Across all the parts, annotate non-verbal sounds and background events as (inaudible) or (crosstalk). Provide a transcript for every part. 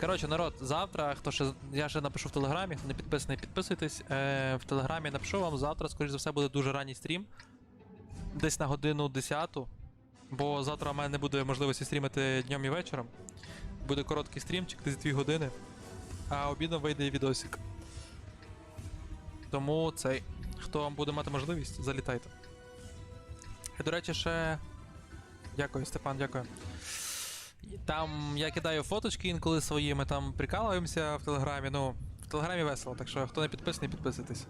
Коротше, народ, завтра, хто ще. Я ще напишу в телеграмі, хто не підписаний, підписуйтесь. Е, в телеграмі напишу вам, завтра, скоріш за все, буде дуже ранній стрім. Десь на годину 10. Бо завтра в мене не буде можливості стрімити днем і вечором. Буде короткий стрімчик, десь 2 години. А обідом вийде відосик. Тому цей. Хто вам буде мати можливість, залітайте. І, до речі, ще. Дякую, Степан, дякую. Там я кидаю фоточки інколи свої, ми там прикалуємося в Телеграмі. Ну, в Телеграмі весело, так що хто не підписаний, підписуйтесь.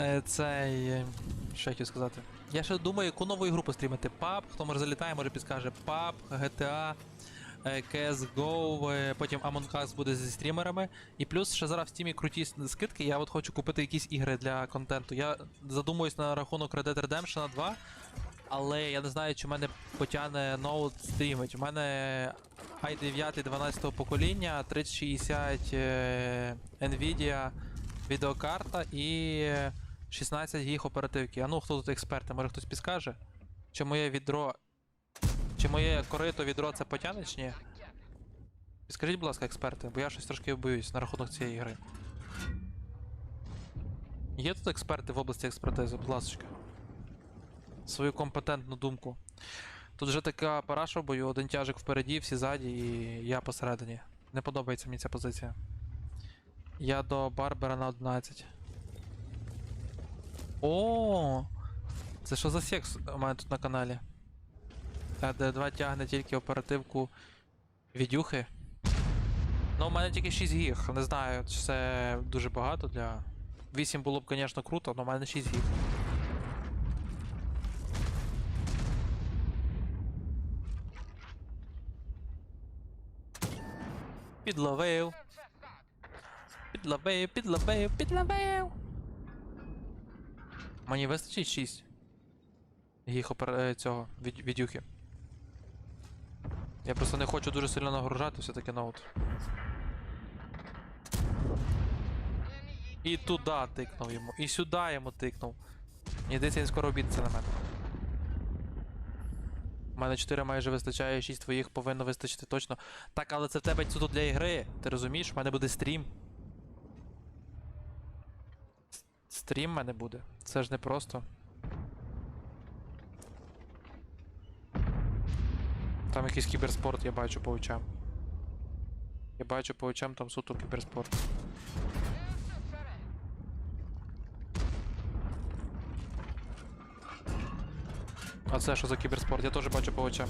Е, Цей. е, Що я хотів сказати? Я ще думаю, яку нову ігру пострімити. PUB, хто може залітає, може підскаже PUB, GTA, CSGO, потім Among Us буде зі стрімерами. І плюс ще зараз в Steam круті скидки, я от хочу купити якісь ігри для контенту. Я задумуюсь на рахунок Red Dead Redemption 2. Але я не знаю, чи в мене потягне ноут стрімить. У мене i9 12 покоління, 3060 е, Nvidia відеокарта і 16 гіг оперативки. А ну хто тут експерти? Може хтось підскаже? Чи моє відро. Чи моє корито відро це потягне чи ні? Підскажіть, будь ласка, експерти, бо я щось трошки боюсь на рахунок цієї гри. Є тут експерти в області експертизи, будь ласка свою компетентну думку. Тут вже така параша в бою, один тяжик впереді, всі ззаді і я посередині. Не подобається мені ця позиція. Я до Барбера на 11. О! Це що за секс у мене тут на каналі? д 2 тягне тільки оперативку відюхи. Ну, у мене тільки 6 гіг. Не знаю, чи це дуже багато для. 8 було б, звісно, круто, але у мене 6 гіг. Підловив. Підловив, підловив, підловив. Мені вистачить 6. Їх е, цього від... відюхи. Я просто не хочу дуже сильно нагружати все-таки ноут. І туди тикнув йому, і сюди йому тикнув. Мені здається, він скоро обідеться на мене. У мене 4 майже вистачає, 6 твоїх повинно вистачити точно. Так, але це в тебе суто для ігри. Ти розумієш? У мене буде стрім. Стрім в мене буде. Це ж не просто. Там якийсь кіберспорт я бачу по очам. Я бачу по очам там суто кіберспорт. А це що за кіберспорт? Я теж бачу по очам.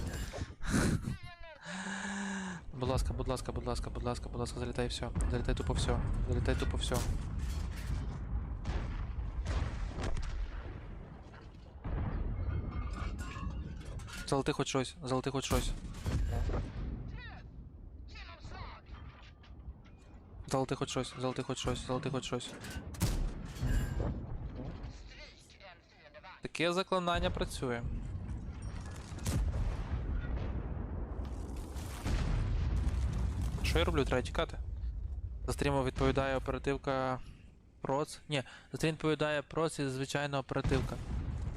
Будь ласка, будь ласка, будь ласка, будь ласка, будь ласка, залітай все. Залітай тупо все. Залітай тупо все. Залети хоч щось, залети хоч щось. Залети хоч щось, залети хоч щось, залети хоч щось. Таке заклинання працює. Що я роблю? Треба тікати. За стрімом відповідає оперативка проц. Ні, за стрім відповідає проц і звичайна оперативка.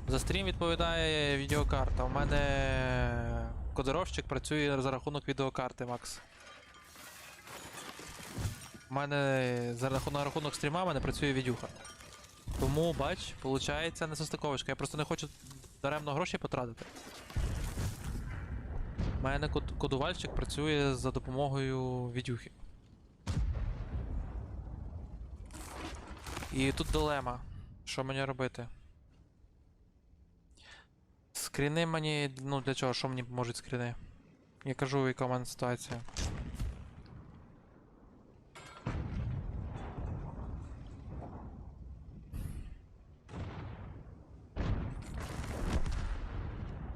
За стрім відповідає відеокарта. У мене кодировщик працює за рахунок відеокарти, Макс. У мене за рахунок, на рахунок стріма мене працює відюха. Тому, бач, виходить несостиковочка. Я просто не хочу даремно гроші потратити. У мене кодувальщик працює за допомогою відюхи. І тут дилема. Що мені робити? Скріни мені. Ну для чого? Що мені поможуть скріни? Я кажу, яка в мене ситуація.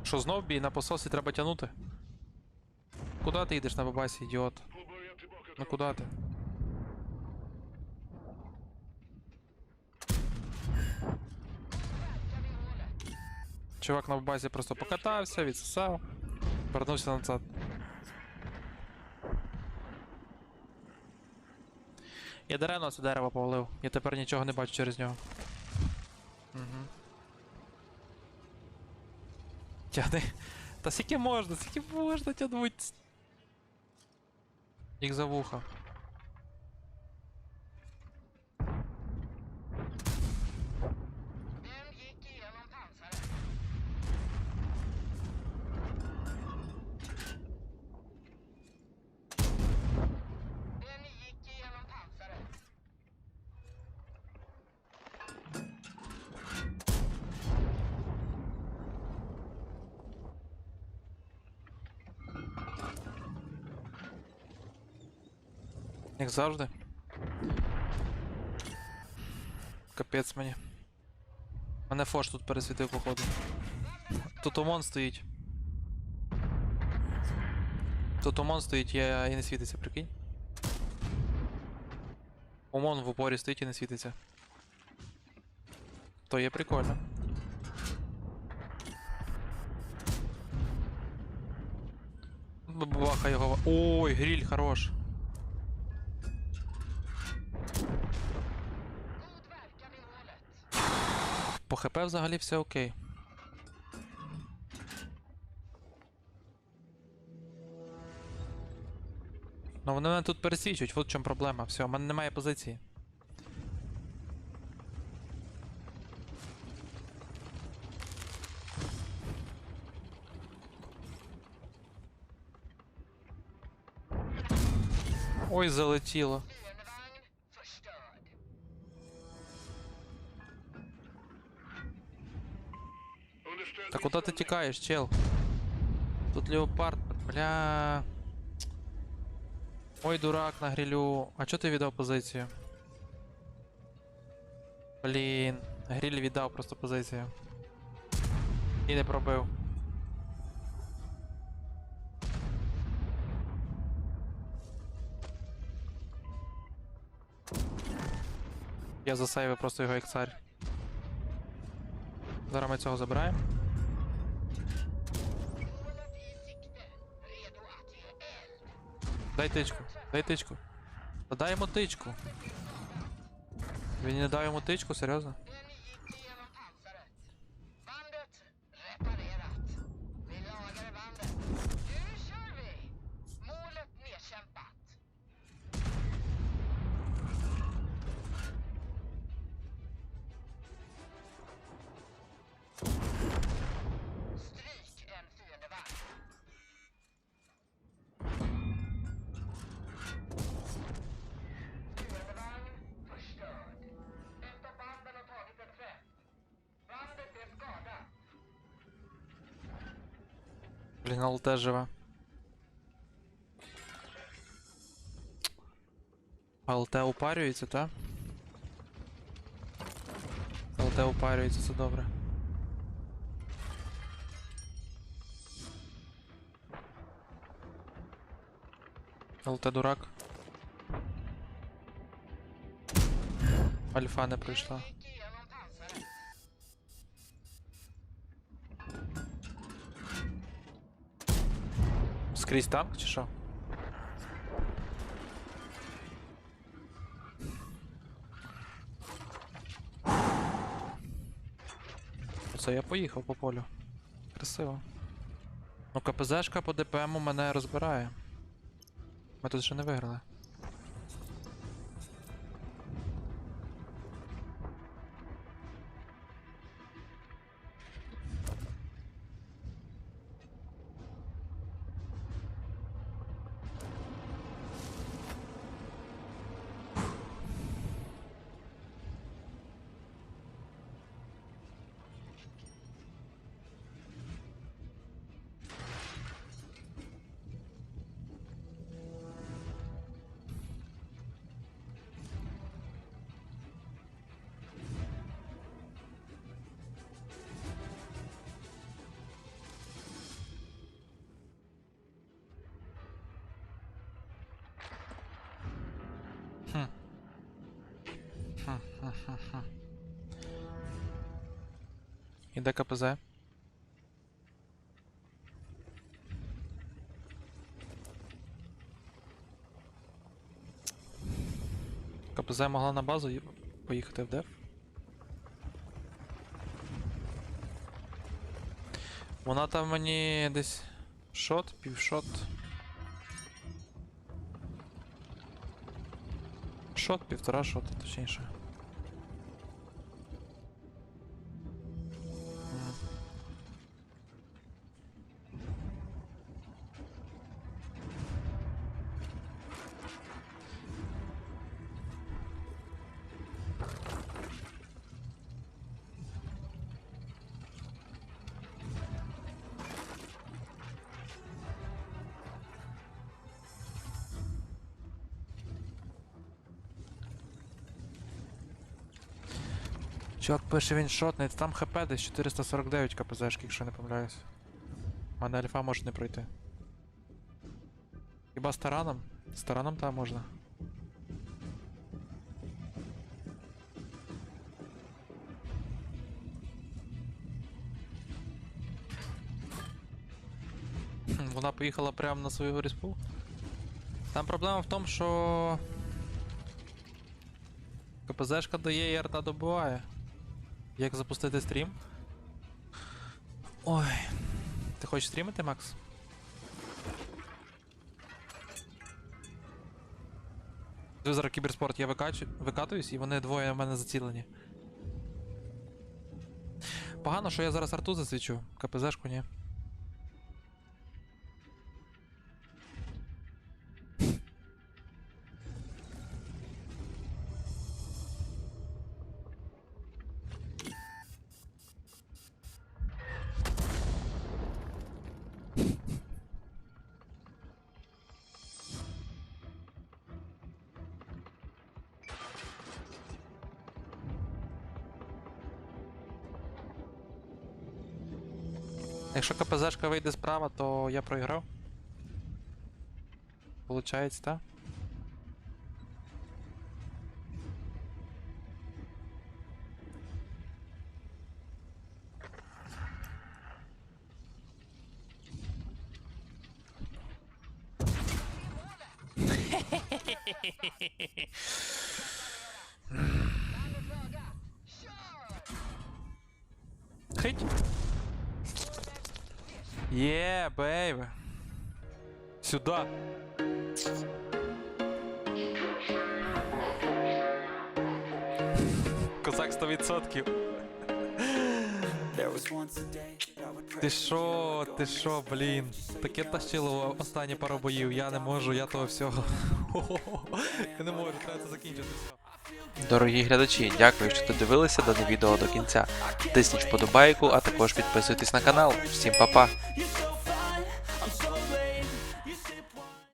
Що знов бій на пососі треба тягнути? Куда ти йдеш на бабасі, ідіот? Ну куда ти? Чувак на базі просто покатався, відсосав, вернувся назад. Я даремно це дерево повалив. Я тепер нічого не бачу через нього. Угу. Тягни. Та скільки можна, скільки можна тягнуть. Їх за вуха. Як завжди. Капець мені. Мене Фош тут пересвітив, походу. Тут ОМОН стоїть. Тут ОМОН стоїть, я і не світиться, прикинь. ОМОН в упорі стоїть і не світиться. То є прикольно. Бабаха його. Ой, гриль хорош. По ХП взагалі все окей. Ну вони мене тут пересічують, от в чому проблема. Все, в мене немає позиції. Ой, залетіло. Та куди ти тікаєш, чел? Тут леопард, бля. Ой, дурак на грилю. А чо ти віддав позицію? Блін, гриль віддав просто позицію. І не пробив. Я засейвив просто його як цар. Зараз ми цього забираємо. Дай тичку, дай тичку. Та дай йому тичку. Він не дав йому тичку, серйозно? Блін, ЛТ живе. А ЛТ упарюється, та? ЛТ упарюється, це добре. ЛТ дурак. Альфа не прийшла. Скрізь танк чи що? Оце я поїхав по полю. Красиво. Ну КПЗшка по ДПМу мене розбирає. Ми тут ще не виграли. Іде КПЗ. КПЗ могла на базу поїхати в деф. Вона там мені десь шот, півшот. шот, півтора шота, точніше. Чувак пише він шотний, там хп десь 449 кпзшки, якщо не помиляюсь. У мене альфа може не пройти. Хіба з тараном? З там можна. Вона поїхала прямо на свою респу. Там проблема в тому, що КПЗшка дає і арта добиває. Як запустити стрім? Ой. Ти хочеш стрімити, Макс? Зараз кіберспорт, я викачу, викатуюсь, і вони двоє в мене зацілені. Погано, що я зараз арту засвічу, КПЗшку ні. Якщо КПЗшка вийде справа, то я проіграв. Получається, так? Хить! Є, бейбе! Сюда! Козак 100%. There was once a day that I would pray Ти шо, ти шо, блін. Таке тащило останні пару боїв, я не можу, я того всього. (laughs) Я не можу, треба це закінчити. Дорогі глядачі, дякую, що додивилися дане відео до кінця. Тисніть вподобайку, а також підписуйтесь на канал. Всім па-па!